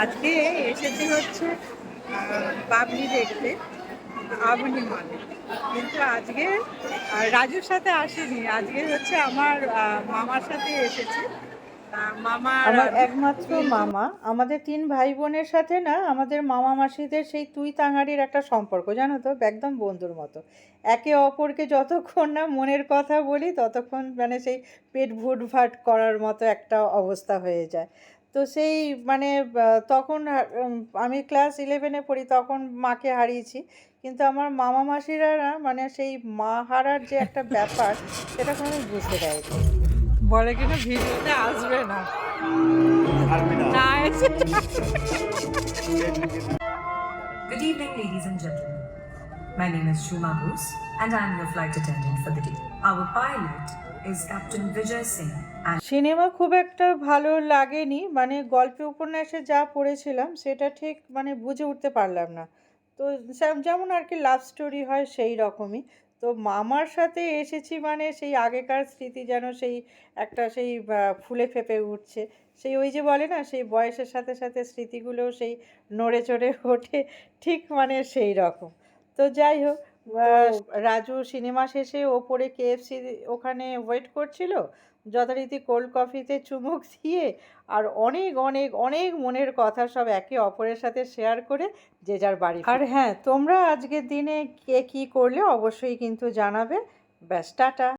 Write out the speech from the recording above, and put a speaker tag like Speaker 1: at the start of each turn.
Speaker 1: আজকে এসেছি হচ্ছে বাবলি দেখতে আবনি মানে কিন্তু আজকে রাজুর সাথে আসেনি। আজকে হচ্ছে আমার মামার সাথে এসেছি। মামার
Speaker 2: আমার একমাত্র মামা। আমাদের তিন ভাই বোনের সাথে না আমাদের মামা মাসিদের সেই তুই তাঙাড়ির একটা সম্পর্ক জানো তো? একদম বন্ধুর মতো। একে অপরকে যতক্ষণ না মনের কথা বলি ততক্ষণ মানে সেই পেট ভুটভাট করার মতো একটা অবস্থা হয়ে যায়। তো সেই মানে তখন আমি ক্লাস ইলেভেনে পড়ি তখন মাকে হারিয়েছি কিন্তু আমার মামা মাসিরা না মানে সেই মা হারার যে একটা ব্যাপার সেটা কোনো বুঝতে দেয়নি
Speaker 1: বলে কিনা ভিডিওতে আসবে না না
Speaker 3: Good evening, ladies and gentlemen. My name is Shuma Bose, and I am your flight attendant for the day. Our pilot
Speaker 2: cinema খুব একটা ভালো লাগেনি মানে গল্পে উপন্যাসে যা পড়েছিলাম সেটা ঠিক মানে বুঝে উঠতে পারলাম না। তো যেমন আর কি লাভ স্টোরি হয় সেই রকমই। তো মামার সাথে এসেছি মানে সেই আগেকার স্মৃতি যেন সেই একটা সেই ফুলে ফেপে উঠছে। সেই ওই যে বলে না, সেই বয়সের সাথে সাথে স্মৃতিগুলোও সেই নড়ে চড়ে ওঠে, ঠিক মানে সেই রকম। তো যাই হোক রাজু সিনেমা শেষে ওপরে কেএফসি ওখানে ওয়েট করছিল যথারীতি কোল্ড কফিতে চুমুক দিয়ে আর অনেক অনেক অনেক মনের কথা সব একে অপরের সাথে শেয়ার করে যে যার বাড়ি আর হ্যাঁ তোমরা আজকের দিনে কে কী করলে অবশ্যই কিন্তু জানাবে। ব্যাস টাটা।